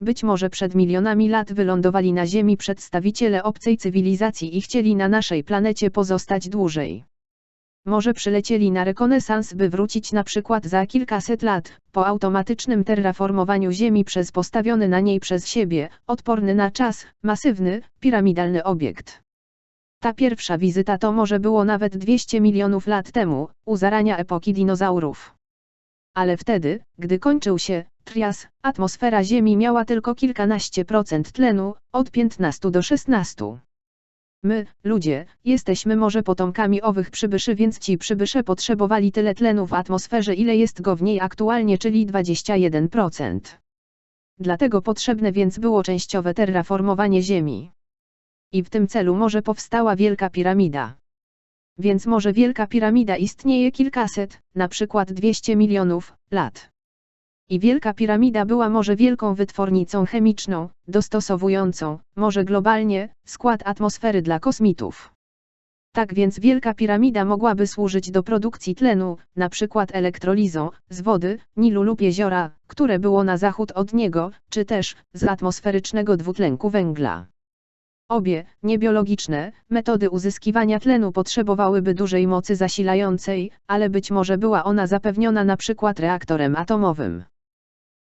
Być może przed milionami lat wylądowali na Ziemi przedstawiciele obcej cywilizacji i chcieli na naszej planecie pozostać dłużej. Może przylecieli na rekonesans, by wrócić na przykład za kilkaset lat, po automatycznym terraformowaniu Ziemi przez postawiony na niej przez siebie, odporny na czas, masywny, piramidalny obiekt. Ta pierwsza wizyta to może było nawet 200 milionów lat temu, u zarania epoki dinozaurów. Ale wtedy, gdy kończył się trias, atmosfera Ziemi miała tylko kilkanaście procent tlenu, od 15 do 16. My, ludzie, jesteśmy może potomkami owych przybyszy, więc ci przybysze potrzebowali tyle tlenu w atmosferze, ile jest go w niej aktualnie, czyli 21%. Dlatego potrzebne więc było częściowe terraformowanie Ziemi. I w tym celu może powstała Wielka Piramida. Więc może Wielka Piramida istnieje kilkaset, na przykład 200 milionów, lat. I Wielka Piramida była może wielką wytwornicą chemiczną, dostosowującą, może globalnie, skład atmosfery dla kosmitów. Tak więc Wielka Piramida mogłaby służyć do produkcji tlenu, na przykład elektrolizą, z wody, Nilu lub jeziora, które było na zachód od niego, czy też, z atmosferycznego dwutlenku węgla. Obie, niebiologiczne, metody uzyskiwania tlenu potrzebowałyby dużej mocy zasilającej, ale być może była ona zapewniona na przykład reaktorem atomowym.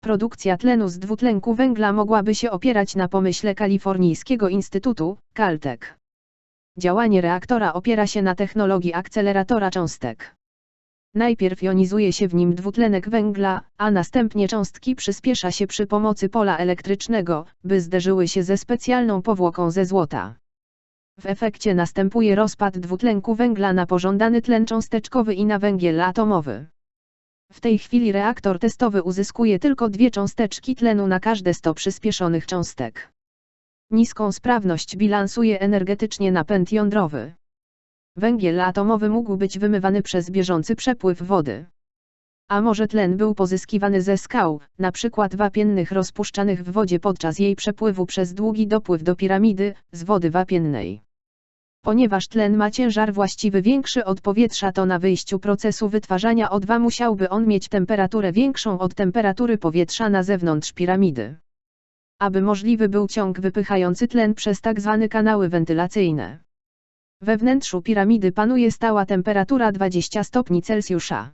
Produkcja tlenu z dwutlenku węgla mogłaby się opierać na pomyśle kalifornijskiego instytutu, Caltech. Działanie reaktora opiera się na technologii akceleratora cząstek. Najpierw jonizuje się w nim dwutlenek węgla, a następnie cząstki przyspiesza się przy pomocy pola elektrycznego, by zderzyły się ze specjalną powłoką ze złota. W efekcie następuje rozpad dwutlenku węgla na pożądany tlen cząsteczkowy i na węgiel atomowy. W tej chwili reaktor testowy uzyskuje tylko dwie cząsteczki tlenu na każde 100 przyspieszonych cząstek. Niską sprawność bilansuje energetycznie napęd jądrowy. Węgiel atomowy mógł być wymywany przez bieżący przepływ wody. A może tlen był pozyskiwany ze skał, na przykład wapiennych rozpuszczanych w wodzie podczas jej przepływu przez długi dopływ do piramidy, z wody wapiennej. Ponieważ tlen ma ciężar właściwy większy od powietrza to na wyjściu procesu wytwarzania O2 musiałby on mieć temperaturę większą od temperatury powietrza na zewnątrz piramidy. Aby możliwy był ciąg wypychający tlen przez tzw. Tak kanały wentylacyjne. We wnętrzu piramidy panuje stała temperatura 20 stopni Celsjusza.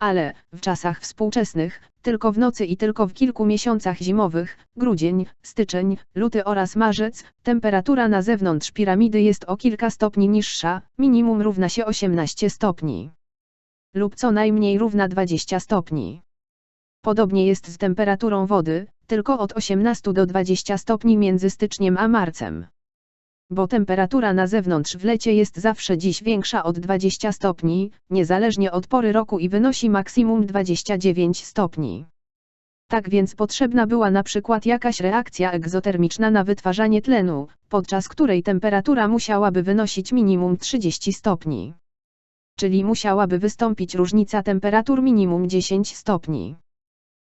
Ale, w czasach współczesnych, tylko w nocy i tylko w kilku miesiącach zimowych, grudzień, styczeń, luty oraz marzec, temperatura na zewnątrz piramidy jest o kilka stopni niższa, minimum równa się 18 stopni. Lub co najmniej równa 20 stopni. Podobnie jest z temperaturą wody, tylko od 18 do 20 stopni między styczniem a marcem bo temperatura na zewnątrz w lecie jest zawsze dziś większa od 20 stopni, niezależnie od pory roku i wynosi maksimum 29 stopni. Tak więc potrzebna była na przykład jakaś reakcja egzotermiczna na wytwarzanie tlenu, podczas której temperatura musiałaby wynosić minimum 30 stopni. Czyli musiałaby wystąpić różnica temperatur minimum 10 stopni.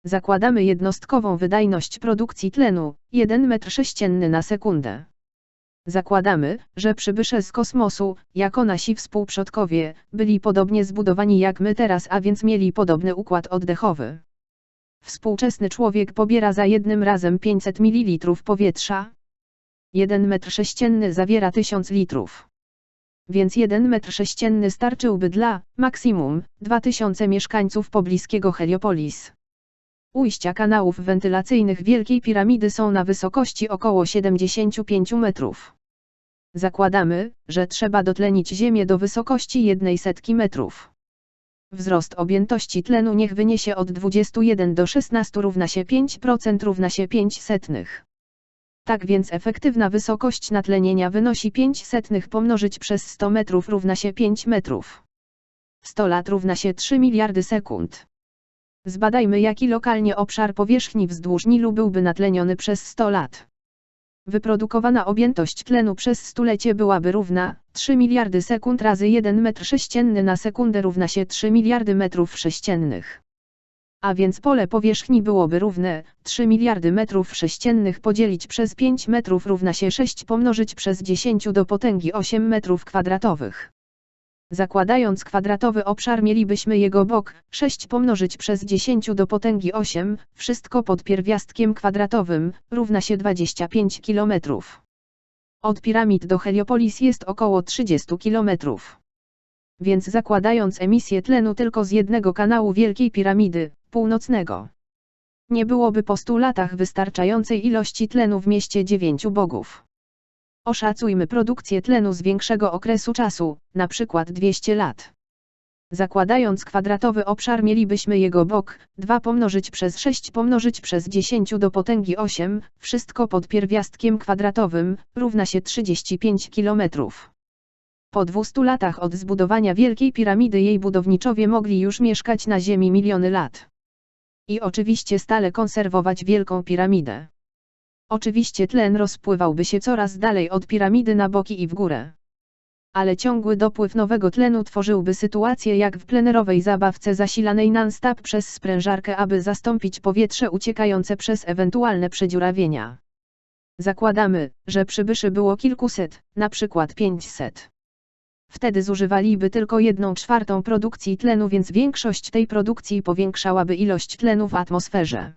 Zakładamy jednostkową wydajność produkcji tlenu, 1 m3 na sekundę. Zakładamy, że przybysze z kosmosu, jako nasi współprzodkowie, byli podobnie zbudowani jak my teraz, a więc mieli podobny układ oddechowy. Współczesny człowiek pobiera za jednym razem 500 ml powietrza. 1 metr sześcienny zawiera 1000 litrów. Więc 1 metr sześcienny starczyłby dla, maksimum, 2000 mieszkańców pobliskiego Heliopolis. Ujścia kanałów wentylacyjnych Wielkiej Piramidy są na wysokości około 75 metrów. Zakładamy, że trzeba dotlenić Ziemię do wysokości jednej setki metrów. Wzrost objętości tlenu niech wyniesie od 21 do 16 równa się 5% równa się 5 setnych. Tak więc efektywna wysokość natlenienia wynosi 5 setnych pomnożyć przez 100 metrów równa się 5 metrów. 100 lat równa się 3 miliardy sekund. Zbadajmy jaki lokalnie obszar powierzchni wzdłuż Nilu byłby natleniony przez 100 lat. Wyprodukowana objętość tlenu przez stulecie byłaby równa 3 miliardy sekund razy 1 metr sześcienny na sekundę równa się 3 miliardy metrów sześciennych. A więc pole powierzchni byłoby równe 3 miliardy metrów sześciennych podzielić przez 5 metrów równa się 6 pomnożyć przez 10 do potęgi 8 metrów kwadratowych. Zakładając kwadratowy obszar mielibyśmy jego bok 6 pomnożyć przez 10 do potęgi 8, wszystko pod pierwiastkiem kwadratowym, równa się 25 km. Od piramid do Heliopolis jest około 30 km. Więc zakładając emisję tlenu tylko z jednego kanału Wielkiej Piramidy, północnego, nie byłoby po 100 latach wystarczającej ilości tlenu w mieście dziewięciu bogów. Oszacujmy produkcję tlenu z większego okresu czasu, na przykład 200 lat. Zakładając kwadratowy obszar mielibyśmy jego bok, 2 pomnożyć przez 6 pomnożyć przez 10 do potęgi 8, wszystko pod pierwiastkiem kwadratowym, równa się 35 km. Po 200 latach od zbudowania Wielkiej Piramidy jej budowniczowie mogli już mieszkać na Ziemi miliony lat. I oczywiście stale konserwować Wielką Piramidę. Oczywiście tlen rozpływałby się coraz dalej od piramidy na boki i w górę. Ale ciągły dopływ nowego tlenu tworzyłby sytuację jak w plenerowej zabawce zasilanej non-stop przez sprężarkę aby zastąpić powietrze uciekające przez ewentualne przedziurawienia. Zakładamy, że przybyszy było kilkuset, na przykład 500. Wtedy zużywaliby tylko jedną czwartą produkcji tlenu więc większość tej produkcji powiększałaby ilość tlenu w atmosferze.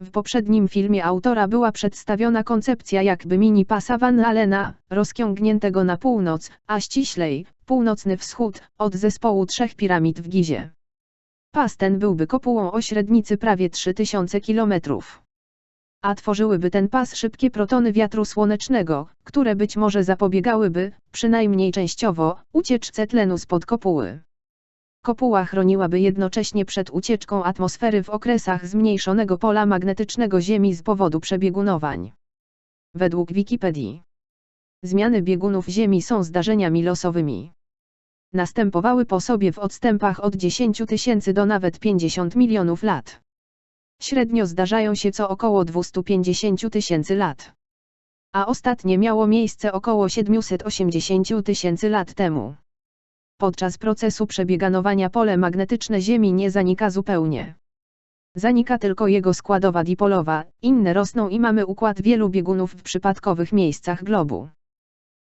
W poprzednim filmie autora była przedstawiona koncepcja jakby mini pasa Van Allena, rozciągniętego na północ, a ściślej, północny wschód, od zespołu trzech piramid w Gizie. Pas ten byłby kopułą o średnicy prawie 3000 km. A tworzyłyby ten pas szybkie protony wiatru słonecznego, które być może zapobiegałyby, przynajmniej częściowo, ucieczce tlenu spod kopuły. Kopuła chroniłaby jednocześnie przed ucieczką atmosfery w okresach zmniejszonego pola magnetycznego Ziemi z powodu przebiegunowań. Według Wikipedii, zmiany biegunów Ziemi są zdarzeniami losowymi. Następowały po sobie w odstępach od 10 tysięcy do nawet 50 milionów lat. Średnio zdarzają się co około 250 tysięcy lat. A ostatnie miało miejsce około 780 tysięcy lat temu. Podczas procesu przebieganowania pole magnetyczne Ziemi nie zanika zupełnie. Zanika tylko jego składowa dipolowa, inne rosną i mamy układ wielu biegunów w przypadkowych miejscach globu.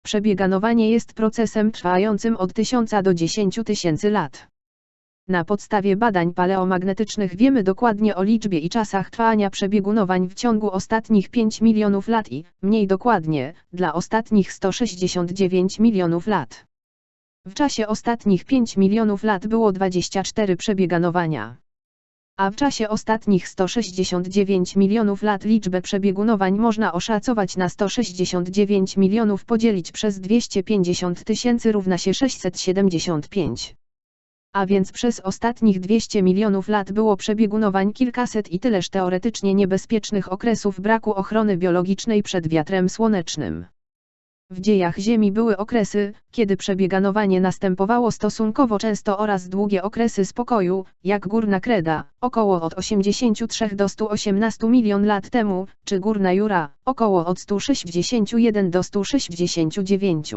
Przebieganowanie jest procesem trwającym od 1000 do 10 tysięcy lat. Na podstawie badań paleomagnetycznych wiemy dokładnie o liczbie i czasach trwania przebiegunowań w ciągu ostatnich 5 milionów lat i, mniej dokładnie, dla ostatnich 169 milionów lat. W czasie ostatnich 5 milionów lat było 24 przebieganowania. A w czasie ostatnich 169 milionów lat liczbę przebiegunowań można oszacować na 169 milionów podzielić przez 250 tysięcy równa się 675. A więc przez ostatnich 200 milionów lat było przebiegunowań kilkaset i tyleż teoretycznie niebezpiecznych okresów braku ochrony biologicznej przed wiatrem słonecznym. W dziejach Ziemi były okresy, kiedy przebieganowanie następowało stosunkowo często oraz długie okresy spokoju, jak Górna Kreda, około od 83 do 118 milion lat temu, czy Górna Jura, około od 161 do 169.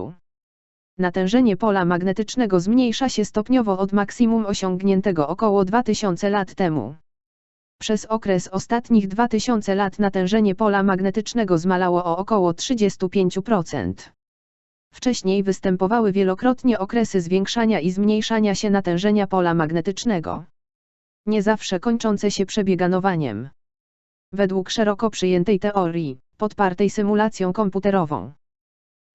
Natężenie pola magnetycznego zmniejsza się stopniowo od maksimum osiągniętego około 2000 lat temu. Przez okres ostatnich 2000 lat natężenie pola magnetycznego zmalało o około 35%. Wcześniej występowały wielokrotnie okresy zwiększania i zmniejszania się natężenia pola magnetycznego. Nie zawsze kończące się przebieganowaniem. Według szeroko przyjętej teorii, podpartej symulacją komputerową,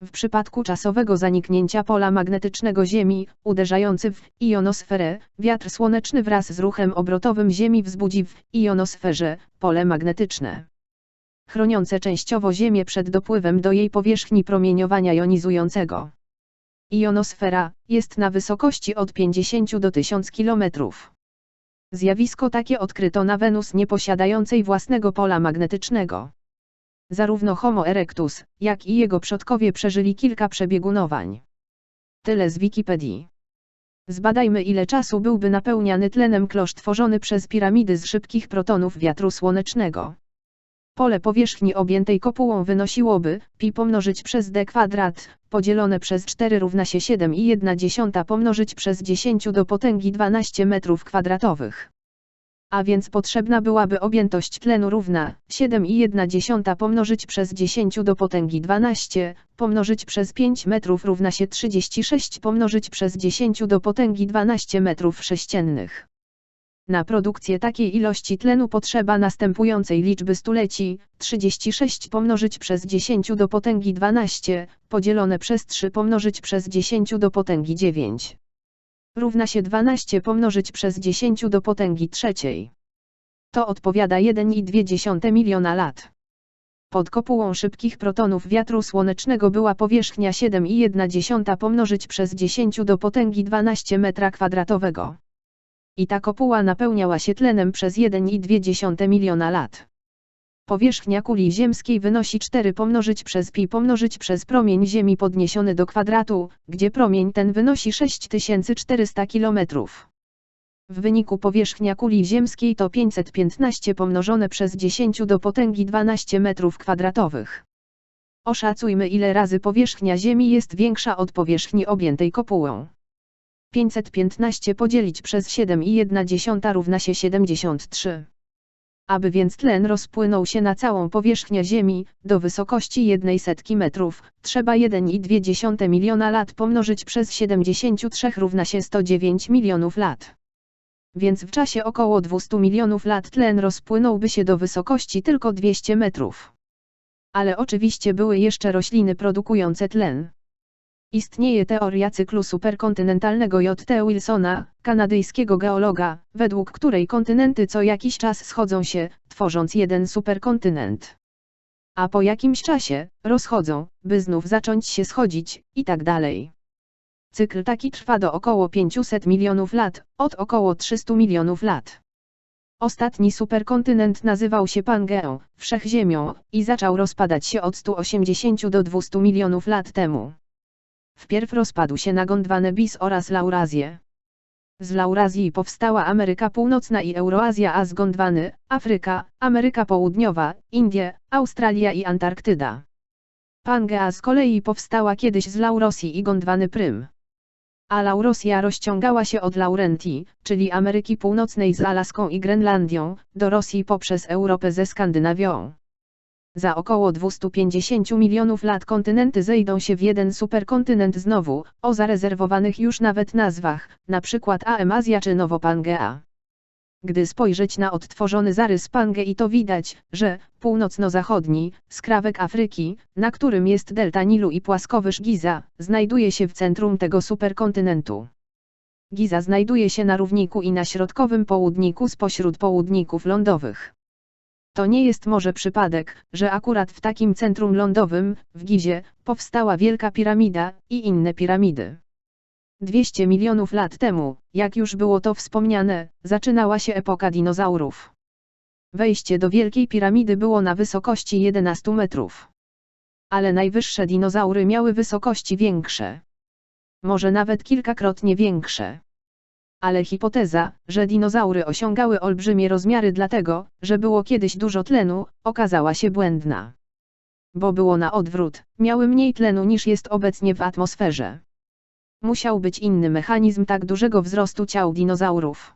w przypadku czasowego zaniknięcia pola magnetycznego Ziemi, uderzający w ionosferę, wiatr słoneczny wraz z ruchem obrotowym Ziemi wzbudzi w ionosferze pole magnetyczne. Chroniące częściowo Ziemię przed dopływem do jej powierzchni promieniowania jonizującego. Ionosfera jest na wysokości od 50 do 1000 km. Zjawisko takie odkryto na Wenus nieposiadającej własnego pola magnetycznego. Zarówno Homo erectus, jak i jego przodkowie przeżyli kilka przebiegunowań. Tyle z Wikipedii. Zbadajmy ile czasu byłby napełniany tlenem klosz tworzony przez piramidy z szybkich protonów wiatru słonecznego. Pole powierzchni objętej kopułą wynosiłoby, pi pomnożyć przez d kwadrat, podzielone przez 4 równa się 7,1 pomnożyć przez 10 do potęgi 12 metrów kwadratowych A więc potrzebna byłaby objętość tlenu równa 7,1 pomnożyć przez 10 do potęgi 12, pomnożyć przez 5 metrów równa się 36 pomnożyć przez 10 do potęgi 12 metrów sześciennych. Na produkcję takiej ilości tlenu potrzeba następującej liczby stuleci, 36 pomnożyć przez 10 do potęgi 12, podzielone przez 3 pomnożyć przez 10 do potęgi 9. Równa się 12 pomnożyć przez 10 do potęgi trzeciej. To odpowiada 1,2 miliona lat. Pod kopułą szybkich protonów wiatru słonecznego była powierzchnia 7,1 pomnożyć przez 10 do potęgi 12 metra kwadratowego i ta kopuła napełniała się tlenem przez 1,2 miliona lat. Powierzchnia kuli ziemskiej wynosi 4 pomnożyć przez pi pomnożyć przez promień Ziemi podniesiony do kwadratu, gdzie promień ten wynosi 6400 km. W wyniku powierzchnia kuli ziemskiej to 515 pomnożone przez 10 do potęgi 12 metrów kwadratowych. Oszacujmy ile razy powierzchnia Ziemi jest większa od powierzchni objętej kopułą. 515 podzielić przez 7,1 równa się 73. Aby więc tlen rozpłynął się na całą powierzchnię Ziemi, do wysokości 1 setki metrów, trzeba 1,2 miliona lat pomnożyć przez 73 równa się 109 milionów lat. Więc w czasie około 200 milionów lat tlen rozpłynąłby się do wysokości tylko 200 metrów. Ale oczywiście były jeszcze rośliny produkujące tlen. Istnieje teoria cyklu superkontynentalnego J.T. Wilsona, kanadyjskiego geologa, według której kontynenty co jakiś czas schodzą się, tworząc jeden superkontynent. A po jakimś czasie, rozchodzą, by znów zacząć się schodzić, i tak dalej. Cykl taki trwa do około 500 milionów lat, od około 300 milionów lat. Ostatni superkontynent nazywał się Pangeą, Wszechziemią, i zaczął rozpadać się od 180 do 200 milionów lat temu. Wpierw rozpadł się na Gondwanę bis oraz Laurazję. Z Laurazji powstała Ameryka Północna i Euroazja a z Gondwany, Afryka, Ameryka Południowa, Indie, Australia i Antarktyda. Pangea z kolei powstała kiedyś z Laurosji i Gondwany Prym. A Laurosja rozciągała się od Laurentii, czyli Ameryki Północnej z Alaską i Grenlandią, do Rosji poprzez Europę ze Skandynawią. Za około 250 milionów lat kontynenty zejdą się w jeden superkontynent znowu, o zarezerwowanych już nawet nazwach, np. Aemazja czy Nowopangea. Gdy spojrzeć na odtworzony zarys Pangei to widać, że północno-zachodni, skrawek Afryki, na którym jest delta Nilu i płaskowyż Giza, znajduje się w centrum tego superkontynentu. Giza znajduje się na równiku i na środkowym południku spośród południków lądowych. To nie jest może przypadek, że akurat w takim centrum lądowym, w Gizie, powstała Wielka Piramida i inne piramidy. 200 milionów lat temu, jak już było to wspomniane, zaczynała się epoka dinozaurów. Wejście do Wielkiej Piramidy było na wysokości 11 metrów. Ale najwyższe dinozaury miały wysokości większe. Może nawet kilkakrotnie większe ale hipoteza, że dinozaury osiągały olbrzymie rozmiary dlatego, że było kiedyś dużo tlenu, okazała się błędna. Bo było na odwrót, miały mniej tlenu niż jest obecnie w atmosferze. Musiał być inny mechanizm tak dużego wzrostu ciał dinozaurów.